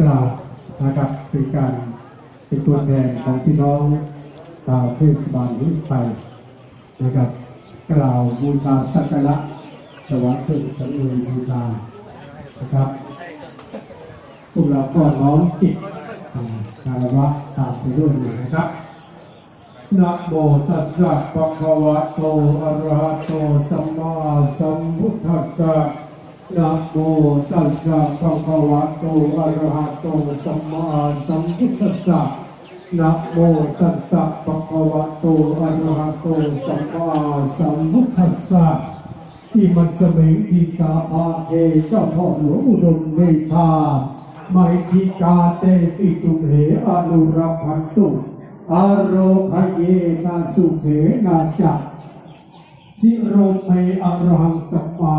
กล่าวนะครับเป็นการเป็นตัวแทนของพี่น้องชาวเทศบาลนี้ไปนะครับกล่าวบูชาสักการะถวายเครื่องสังเวยบูชานะครับพวกเราก็น้อมจิตคารวะตามไปด้วยนะครับนะโมตัสสะภะคะวะโตอะระหะโตสัมมาสัมพุทธัสสะ นะโมตัสสะภะคะวะโตอะระหะโตสัมมาสัมพุทธัสสะนะโมตัสสะภะคะวะโตอะระหะโตสัมมาสัมพุทธัสสะอิมัสสมิงทิสาภาเอเจ้าพ่อหลวงอุดมเมธาไมธิกาเตปิตุเหอนุรักขันตุอารคเยนาสุเขนาจักสิโรเมอรหังสัมมา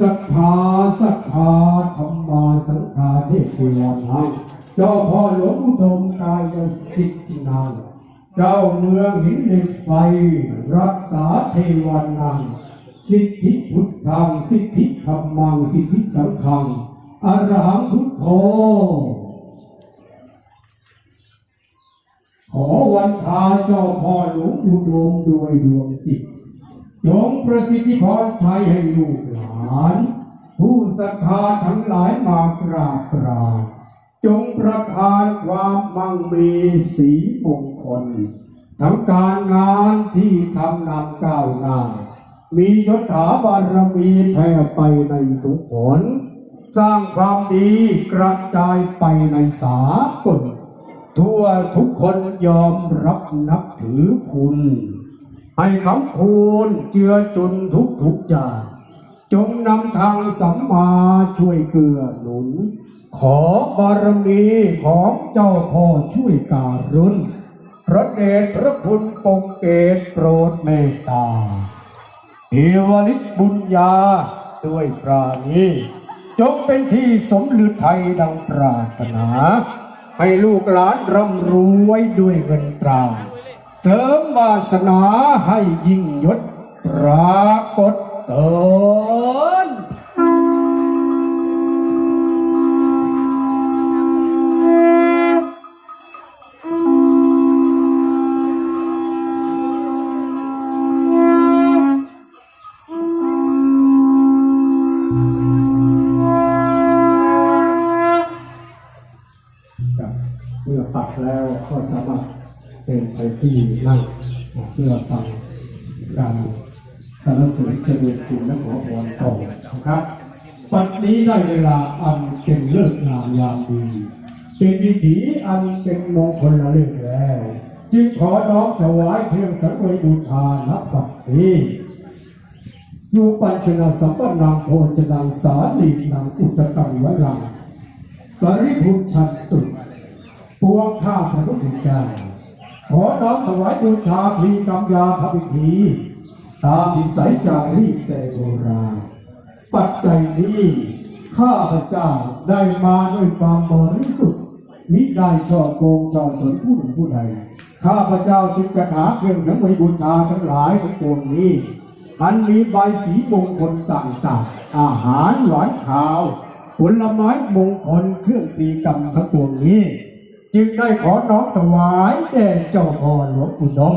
สัทธาสัทธาธรรมาสังฆาเทพวานังเจ้าพ่อหลวงอุดมกายสิทธินังเจ้าเมืองหินเหล็กไฟ รักษาเทวานัง สิทธิพุทธัง สิทธิธรรมัง สิทธิสังฆังอรหังพุทโธขอวันทาเจ้าพ่อหลวงอุดมด้วยดวงจิต จงประสิทธิพรชัยให้ลูกหลาน ผู้ศรัทธาทั้งหลายมากราบกราบจงประทานความมั่งมีสีมงคล ทั้งการงานที่ทำนำก้าวหน้า มียศถาบารมีแผ่ไปในทุกผล สร้างความดีกระจายไปในสากลทั่วทุกคนยอมรับนับถือคุณ ให้คำคูณเจือจุนทุกทุกอย่างจงนำทางสัมมาช่วยเกื้อหนุน ขอบารมีของเจ้าพ่อช่วยการุณพระเดชพระคุณปกเกตโปรดเมตตาเทวฤทธิบุญญาด้วยปราณีจงเป็นที่สมฤทัยดังปรารถนา ให้ลูกหลานร่ำรวยด้วยเงินตรา เสริมวาสนาให้ยิ่งยศปรากฏเติ ดินไปที่นั่งเพื่อฟังการสรรเสริญเจริญคุณและขอพรต่อนะครับปัจนี้ได้เวลาอันเป็นเลิกงามยามดีเป็นวิถีอันเป็นมงคลละเลิกแล้ว จึงขอน้อมถวายเพียงสังเวยบูชาณบัดนี้ยูปัญชนะสัมปนังโภชนังสาลีนังอุตตังวลังปริพุชันตุปวงข้าพระพุทธเจ้า ขอน้อมถวายบูชาพีกรรมยาพระพิธีตามวิสัยจารีตแต่โบราณ ปัจจัยนี้ ข้าพระเจ้าได้มาด้วยความบริสุทธิ์มิได้ช่อโกงช่อสนผู้หนึ่งผู้ใด ข้าพระเจ้าจึงจะหาเครื่องสังเวยบูชาทั้งหลายทั้งปวงนี้อันมีใบสีมงคลต่างๆ อาหารหวานข้าว ผลไม้มงคลเครื่องตีกรรมทั้งปวงนี้ จึงได้ขอน้อมถวายแด่เจ้าพ่อหลวงอุดม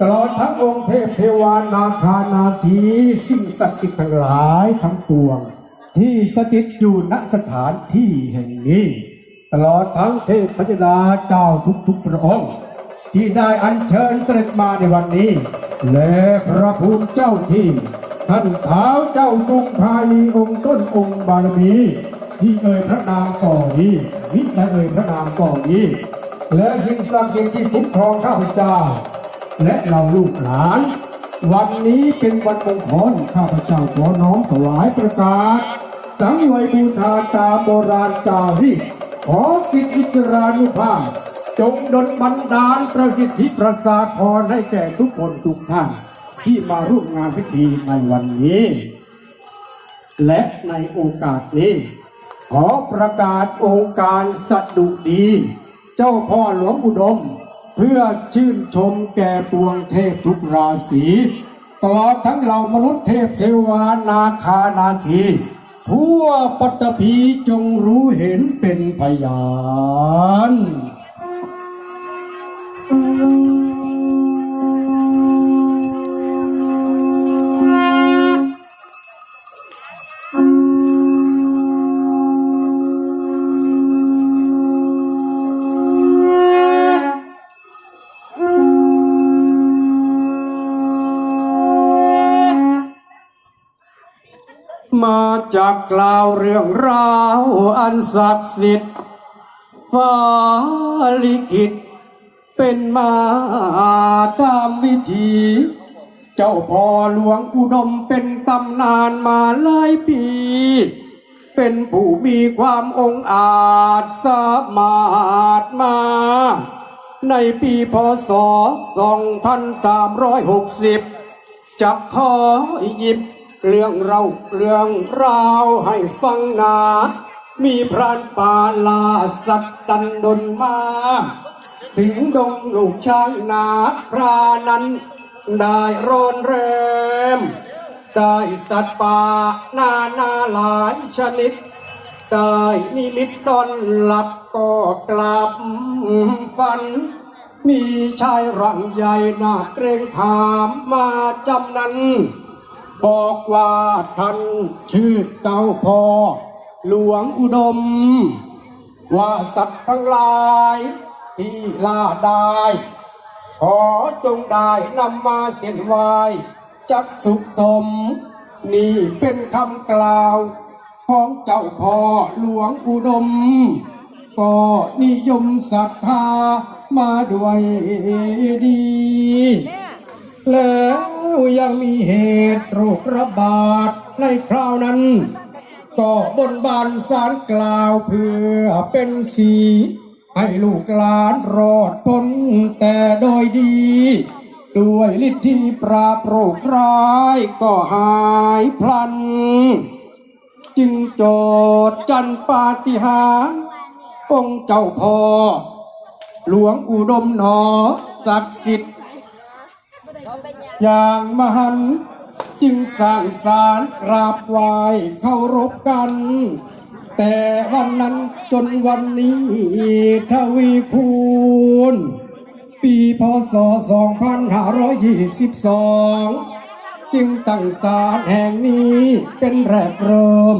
ตลอดทั้งองค์เทพเทวานาคานาทีสิ่งศักดิ์สิทธิ์ทั้งหลายทั้งปวง ที่สถิตอยู่ณสถานที่แห่งนี้ ตลอดทั้งเทพพระดาเจ้าทุกๆพระองค์ ที่ได้อัญเชิญเสด็จมาในวันนี้ และพระภูมิเจ้าที่ ท่านเท้าเจ้ากรุงพาลีองค์ต้นองค์บารมี ที่เอ่ยพระนามก่อนนี้วิและเอ่ยพระนามก่อนนี้ และสิ่งศักดิ์สิทธิ์ที่คุ้มครองข้าพเจ้า และเราลูกหลาน วันนี้เป็นวันมงคลข้าพเจ้าขอน้อมถวายประกาศสังเวยบูชาตามโบราณจารีขอกิจอิจรานุภาพจงดลบันดาลประสิทธิประสาทพรให้แก่ทุกคนทุกท่าน ที่มาร่วมงานพิธีในวันนี้ และในโอกาสนี้ ขอประกาศองค์การสดุดี เจ้าพ่อหลวงอุดม เพื่อชื่นชมแก่ปวงเทพทุกราศีตลอดทั้งเหล่ามนุษย์เทพเทวานาคานาทีทั่วปัตตภีจงรู้เห็นเป็นพยาน มาจากกล่าวเรื่องราวอันศักดิ์สิทธิ์ฟ้าลิขิตเป็นมาตามวิธี เจ้าพ่อหลวงอุดมเป็นตำนานมาหลายปี เป็นผู้มีความองอาจสามารถมา ในปีพศ 2360 จะขอหยิบ เรื่องเราเรื่องราวให้ฟังนา มีพรานป่าลาสัตว์ตันดนมา ถึงดงลูกช้างนาพรานั้น ได้โรนแรมได้สัตว์ป่านานาหลายชนิดได้นิมิตตอนหลับก็กลับฝัน มีชายร่างใหญ่หน้าเกรงขามมาจำนั้น บอกว่าท่านชื่อเก้าพ่อหลวงอุดม ว่าสัตว์ทั้งหลายที่ล่าได้ขอจงได้นำมาเส้นไหวจักสุขสม นี่เป็นคำกล่าว ของเจ้าพ่อหลวงอุดม ก็นิยมศรัทธามาด้วยดีแล้ว ยังมีเหตุโรคระบาดในคราวนั้น ก็บนบานสารกล่าวเพื่อเป็นสี ให้ลูกหลานรอดพ้นแต่โดยดี ด้วยฤทธิ์ที่ปราบโรคร้ายก็หายพลัน จึงโจทย์จันปาฏิหาริย์องค์เจ้าพ่อหลวงอุดมหนอศักดิ์สิทธิ์ อย่างมหันจึงสร้างสารกราบไหว้เคารพกัน แต่วันนั้นจนวันนี้ทวีคูณ ปีพศ 2522 จึงตั้งศาลแห่งนี้เป็นแรกเริ่ม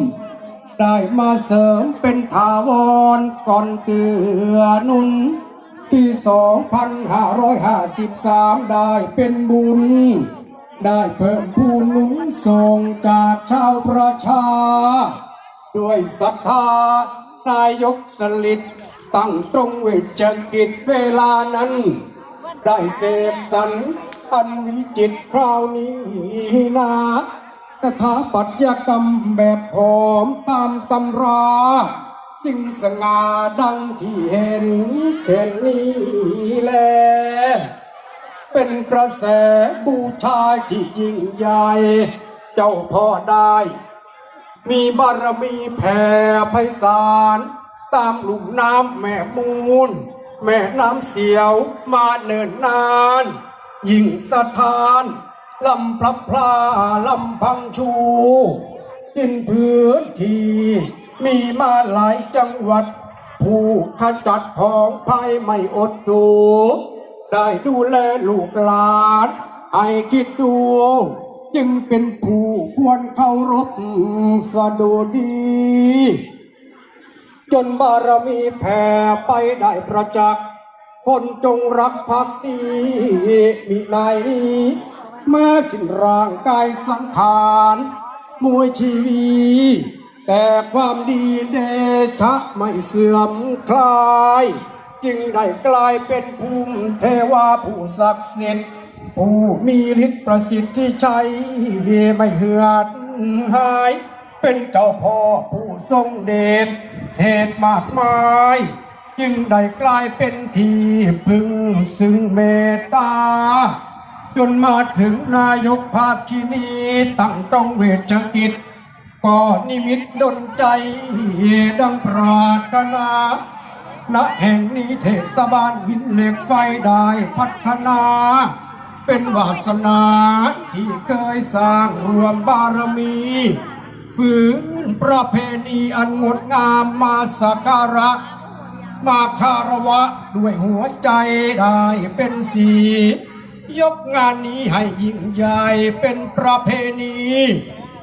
ได้มาเสริมเป็นถาวรก่อนเกือนุน ปี 2553 ได้เป็นบุญ ได้เพิ่มพูนหนุนส่งจากชาวประชา ด้วยศรัทธานายกสลิดตั้งตรงเวชกิจเวลานั้น ได้เสพสรรอันวิจิตคราวนี้นาตถาปัตยกรรมแบบหอมตามตำรา จึงสง่าดังที่เห็นเช่นนี้แล เป็นกระแสบูชาที่ยิ่งใหญ่ เจ้าพ่อได้ มีบารมีแผ่ไพศาล ตามลุ่มน้ำแม่มูล แม่น้ำเสียวมาเนินนาน ยิ่งสถานลำพลับพลาลำพังชูกินพื้นที่ มีมาหลายจังหวัด ผู้ขจัดผองภัยไม่อดสูได้ดูแลลูกหลานให้คิดดูจึงเป็นผู้ควรเคารพสะดุดี จนบารมีแผ่ไปได้ประจักษ์คนจงรักภักดีมีนายนี้แม้สิ้นร่างกายสังขารมวยชีวี แต่ความดีเดชะไม่เสื่อมคลาย จึงได้กลายเป็นภูมิเทวาผู้ศักดิ์สิทธิ์ผู้มีฤทธิ์ประสิทธิ์ที่ใช้ไม่เหือดหาย เป็นเจ้าพ่อผู้ทรงเดชเหตุมากมาย จึงได้กลายเป็นที่พึ่งซึ่งเมตตา จนมาถึงนายกภาคินีตั้งต้องเวชกิจ ก็นิมิตดนใจ ดังปรารถนาณแห่งนี้เทศบาลหินเหล็กไฟได้พัฒนา เป็นวาสนาที่เคยสร้างรวมบารมีปืนประเพณีอันงดงามมาสักการะ มาคารวะด้วยหัวใจได้เป็นสี ยกงานนี้ให้ยิ่งใหญ่เป็นประเพณี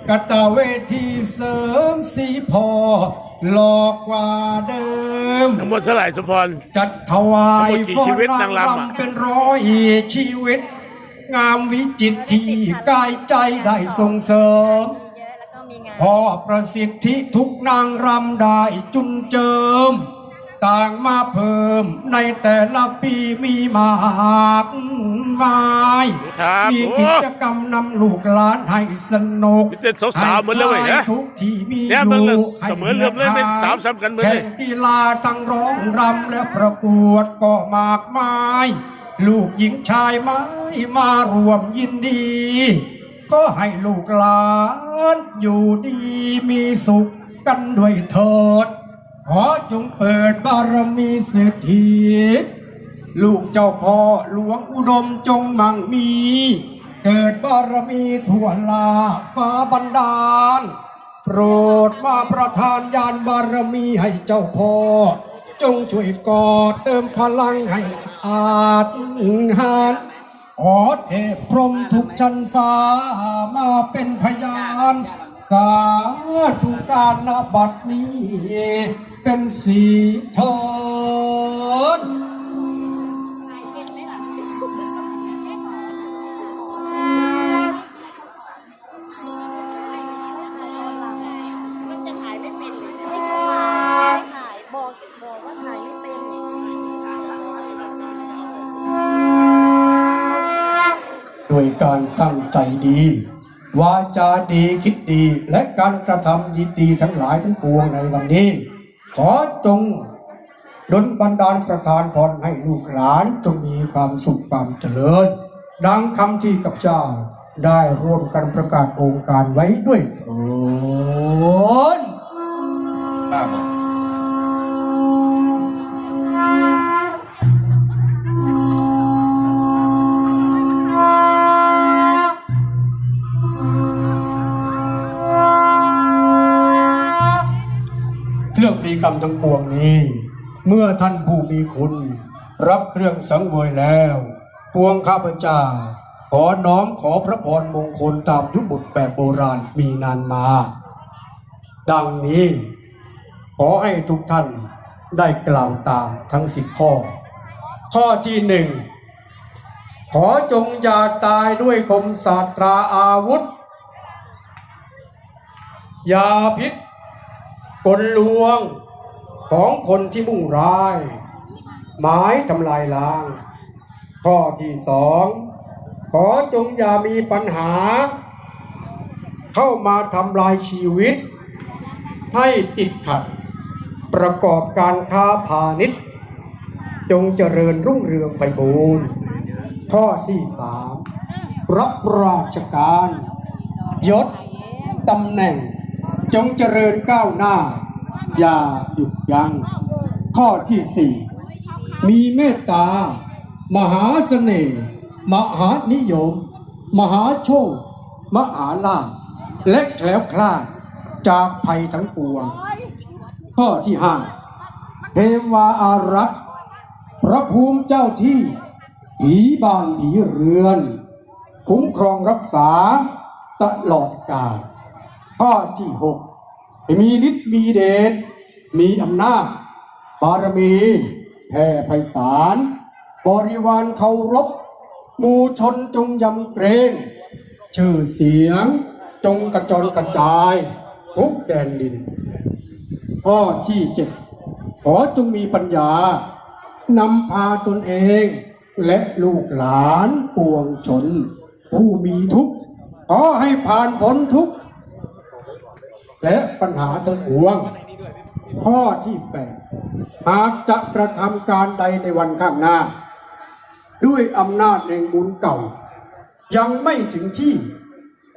กตเวทีเสริมสีพอหลอกกว่าเดิม ทั้งหมดเท่าไหร่สมพร จัดถวายทั้งหมดกี่ชีวิตนางรำอะเป็นร้อยชีวิต งามวิจิตรที่กายใจได้ส่งเสริมเยอะแล้วก็มีงานพอประสิทธิทุกนางรำได้จุนเจิม ต่างมาเพิ่มในแต่ละปีมีมากมายครับมีโอ้กิจกรรมนำลูกหลานให้สนุกมีแต่สาวๆเหมือนเลยเว้ยให้ฮะทุกที่มีอเนี่ยมันยู่เสมือนเรื่องเล่นเป็นสาวซ้ำกันเหมือนเลยแข่งกีฬาทั้งร้องรำและประกวดก็มากมาย ลูกหญิงชายไม้มารวมยินดีก็ให้ลูกหลานอยู่ดีมีสุขกันด้วยเถิด ขอจงเปิดบารมีเศรษฐีลูกเจ้าพ่อหลวงอุดมจงมั่งมี เกิดบารมีทั่วลาฟ้าบันดาล โปรดมาประทานยานบารมีให้เจ้าพ่อ จงช่วยกอดเติมพลังให้อาจหารขอเทพพรมทุกชั้นฟ้ามาเป็นพยาน สาธุการนบัดนี้ เป็นสีเทินมันจะถ่ายไม่เป็นเลยไม่ถ่ายบอนด้วยการตั้งใจดี วาจาดีคิดดีและการกระทำดีดีทั้งหลายทั้งปวงในวันนี้ ขอจงดลบันดาลประทานพรให้ลูกหลานจงมีความสุขความเจริญ ดังคำที่กับเจ้าได้ร่วมกันประกาศองค์การไว้ด้วยเถิด ทั้งปวงนี้ เมื่อท่านผู้มีคุณ รับเครื่องสังเวยแล้ว ปวงข้าพเจ้า ขอน้อมขอพระพรมงคลตามยุบุตรแบบโบราณมีนานมา ดังนี้ ขอให้ทุกท่านได้กล่าวตามทั้งสิบข้อ ข้อที่หนึ่งขอจงอย่าตายด้วยคมศาสตราอาวุธ ยาพิษกลลวง ของคนที่มุ่งร้าย หมายทำลายล้าง ข้อที่สองขอจงอย่ามีปัญหา เข้ามาทำลายชีวิต ให้ติดขัด ประกอบการค้าพาณิชย์ จงเจริญรุ่งเรืองไปบูรณ์ข้อที่สามรับราชการ ยศตำแหน่ง จงเจริญก้าวหน้า อย่าหยุดยัง้งข้อที่สี่มีเมตตา มหาเสน่ห์มหานิยม มหาโชค มหาลาภและแคล้วคลาดจากภัยทั้งปวง ข้อที่ห้าเทวาอารักษ์พระภูมิเจ้าที่ ผีบ้านผีเรือน คุ้มครองรักษาตลอดกาลข้อที่หก มีฤทธิ์มีเดชมีอำนาจบารมีแผ่ไพศาลบริวารเคารพมูชนจงยำเกรงชื่อเสียงจงกระจรกระจาย ทุกแดนดิน ข้อที่เจ็ดขอจงมีปัญญานำพาตนเองและลูกหลานปวงชน ผู้มีทุกข์ขอให้ผ่านพ้นทุกข์ และปัญหาทั้งปวง ข้อที่แปดหากจะกระทำการใดในวันข้างหน้า ด้วยอำนาจแห่งบุญเก่า ยังไม่ถึงที่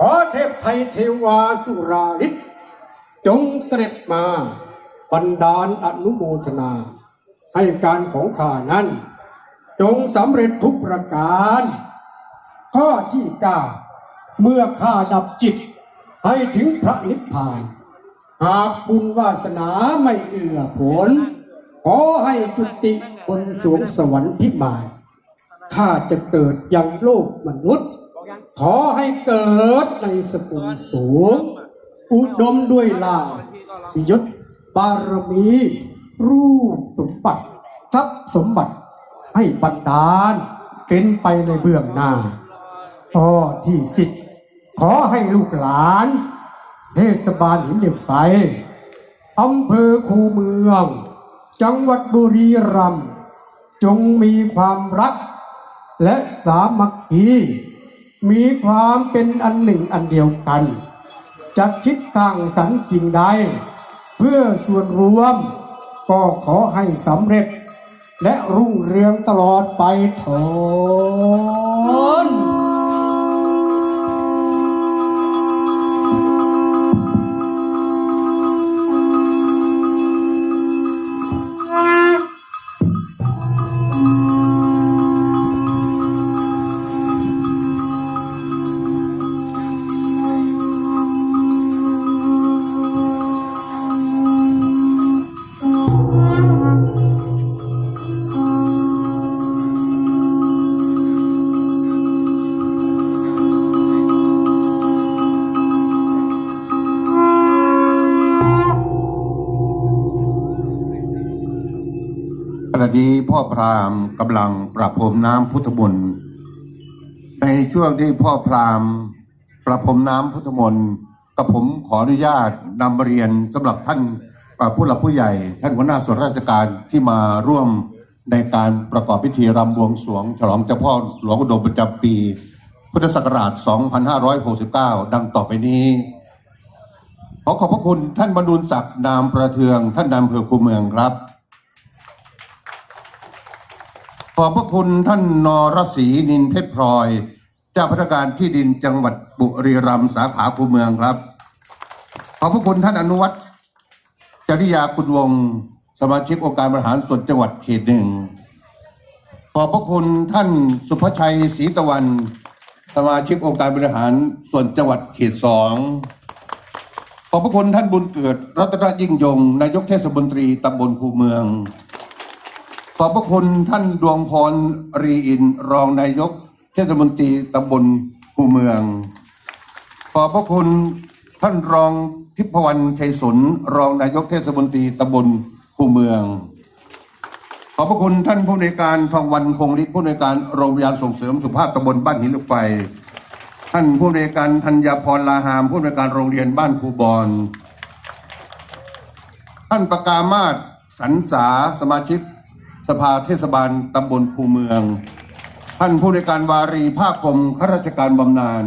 ขอเทพไทยเทวาสุราฤทธิ์จงเสด็จมาบันดาลอนุโมทนา ให้การของข้านั้น จงสำเร็จทุกประการ ข้อที่เก้าเมื่อข้าดับจิต ให้ถึงพระนิพพาน หากบุญวาสนาไม่เอื้อผล ขอให้จุติบนสวงสวรรค์พิมานถ้าจะเกิดยังโลกมนุษย์ ขอให้เกิดในสกุลสูง อุดมด้วยลาภยศบารมี รูปสมบัติทรัพย์สมบัติให้บันดาลเป็นไปในเบื้องหน้าข้อที่สิบขอให้ลูกหลาน เทศบาลหินเหล็กไฟอำเภอคูเมือง จังหวัดบุรีรัมย์จงมีความรัก และสามัคคีมีความเป็นอันหนึ่งอันเดียวกัน จะคิดต่างสรรค์สิ่งใด เพื่อส่วนรวม ก็ขอให้สำเร็จ และรุ่งเรืองตลอดไปเถิด พ่อพราหมณ์กำลังประพรมน้ำพุทธมนต์ในช่วงที่พ่อพราหมณ์ประพรมน้ำพุทธมนต์กับผมขออนุญาตนำเรียนสำหรับท่านผู้หลักผู้ใหญ่ ท่านหัวหน้าส่วนราชการที่มาร่วมในการประกอบพิธีรำบวงสรวง ฉลองเจ้าพ่อหลวงอุดมประจำปี พุทธศักราช 2569 ดังต่อไปนี้ ขอขอบพระคุณท่านบรรดุลศักดิ์นามประเทือง ท่านนายอำเภอคูเมืองครับ ขอบพระคุณท่านนรศรีนินเพชรพลอย เจ้าพนักงานที่ดินจังหวัดบุรีรัมย์สาขาคูเมืองครับ ขอบพระคุณท่านอนุวัฒน์จริยาคุณวงศ์สมาชิกองค์การบริหารส่วนจังหวัดเขตหนึ่ง ขอบพระคุณท่านสุภชัยศรีตะวัน สมาชิกองค์การบริหารส่วนจังหวัดเขตสองขอบพระคุณท่านบุญเกิด รัตนยิ่งยง นายกเทศมนตรีตำบลคูเมือง ขอบพระคุณท่านดวงพรรีอินรองนายก เทศมนตรีตำบลคูเมือง ขอบพระคุณท่านรองทิพวรรณชัยสนรองนายกเทศมนตรีตำบลคูเมือง ขอบพระคุณท่านผู้ในวยการทองวันคงฤทธิ์ผู้ในวยการโรงพยาบาลส่งเสริมสุขภาพตำบลบ้านหินล็กไฟ ท่านผู้ในวยการธัญพรลาหาม ผู้ในวยการโรงเรียนบ้านคูบอนท่านประกามาศสันสาสมาชิก สภาเทศบาลตำบลภูเมือง ท่านผู้ในวยการวารีภาคกรมข้าราชการบำนาญ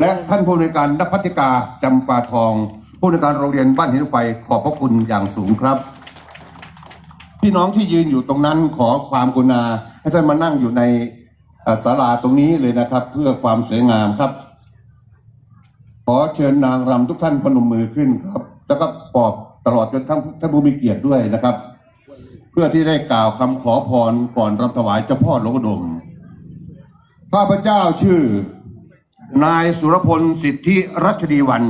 และท่านผู้ในวยการนักพัฒกาจำปาทอง ผู้ในวยการโรงเรียนบ้านหินไฟขอบพระคุณอย่างสูงครับ พี่น้องที่ยืนอยู่ตรงนั้นขอความกรุณาให้ท่านมานั่งอยู่ในเอ่อศาลาตรงนี้เลยนะครับ เพื่อความสวยงามครับ ขอเชิญนางรำทุกท่านพนมมือขึ้นครับ แล้วก็ปอบตลอดจนทั้งท่านผู้มีเกียรติด้วยนะครับ เพื่อที่ได้กล่าวคำขอพรก่อนรำถวายเจ้าพ่อหลวงอุดม ข้าพเจ้าชื่อ นายสุรพลสิทธิรัชดีวัน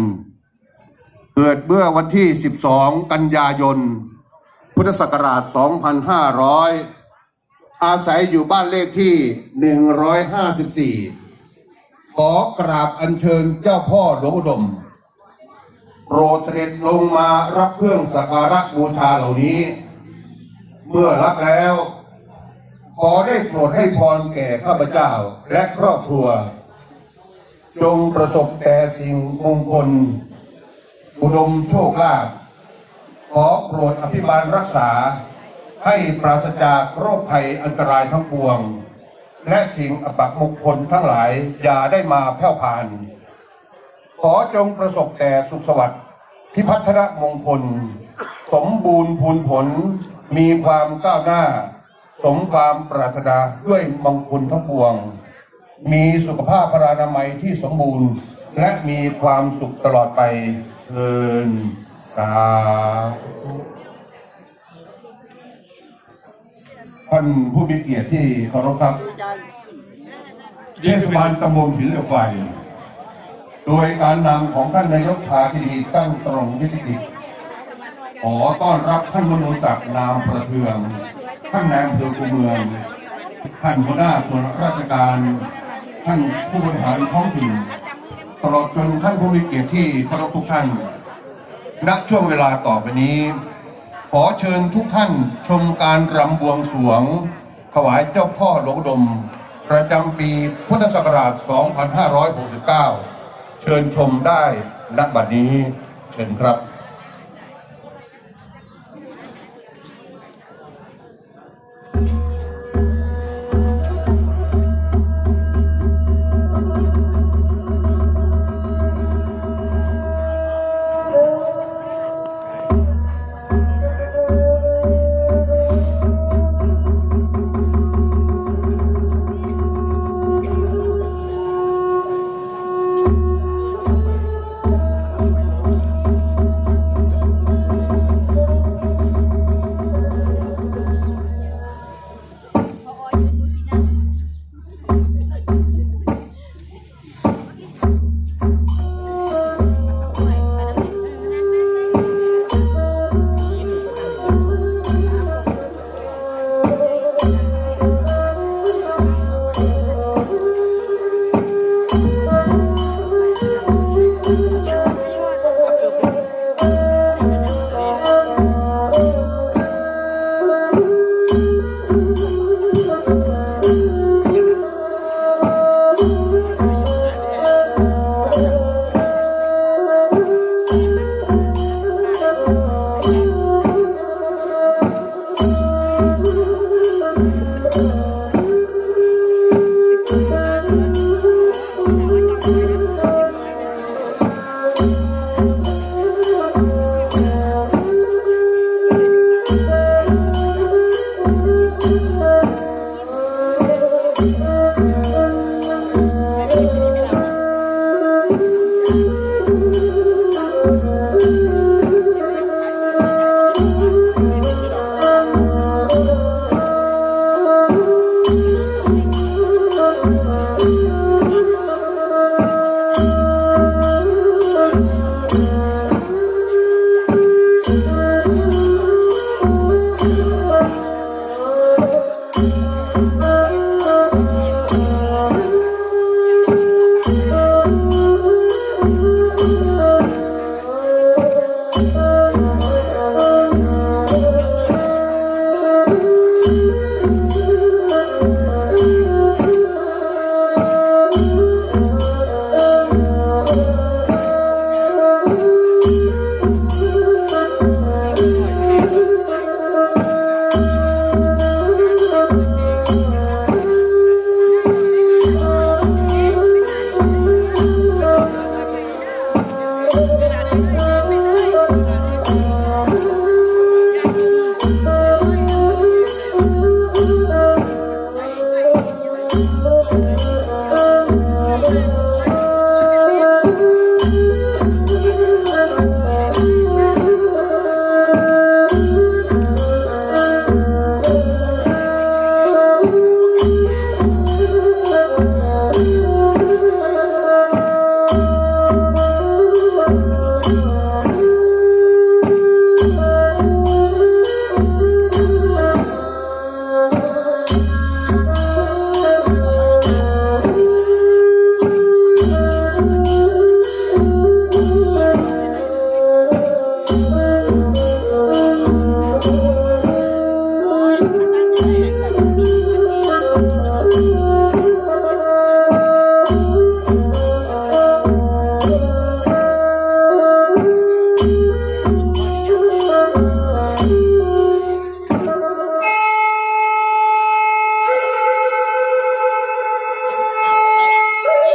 เกิดเมื่อวันที่ 12 กันยายน พุทธศักราช 2500 อาศัยอยู่บ้านเลขที่ 154 ขอกราบอัญเชิญเจ้าพ่อหลวงอุดมโปรดเสด็จลงมารับเครื่องสักการะบูชาเหล่านี้ เมื่อรับแล้ว ขอได้โปรดให้พรแก่ข้าพเจ้าและครอบครัว จงประสบแต่สิ่งมงคล อุดมโชคลาภขอโปรดอภิบาลรักษา ให้ปราศจากโรคภัยอันตรายทั้งปวง และสิ่งอปักมงคลทั้งหลายอย่าได้มาแผ่วพาน ขอจงประสบแต่สุขสวัสดิ์ที่พัฒนมงคล สมบูรณ์พูนผล มีความก้าวหน้า สมความปรารถนาด้วยมงคลทั้งปวง มีสุขภาพพรานามัยที่สมบูรณ์ และมีความสุขตลอดไปเทินสาธุท่านผู้มีเกียรติที่เคารพครับเทศบาลตำบลหินเหล็กไฟ โดยการนำของท่านนายกพาธินีตั้งตรงวิทติ ขอต้อนรับท่านมนุศักดิ์นามประเทือง ท่านนายอำเภอคูเมือง ท่านหัวหน้าส่วนราชการ ท่านผู้บริหารท้องถิ่น ตลอดจนท่านผู้มีเกียรติที่เคารพทุกท่าน ณ ช่วงเวลาต่อไปนี้ ขอเชิญทุกท่านชมการรำบวงสรวง ถวายเจ้าพ่อหลวงดม ประจำปีพุทธศักราช 2569 เชิญชมได้ณบัดนี้ เชิญครับ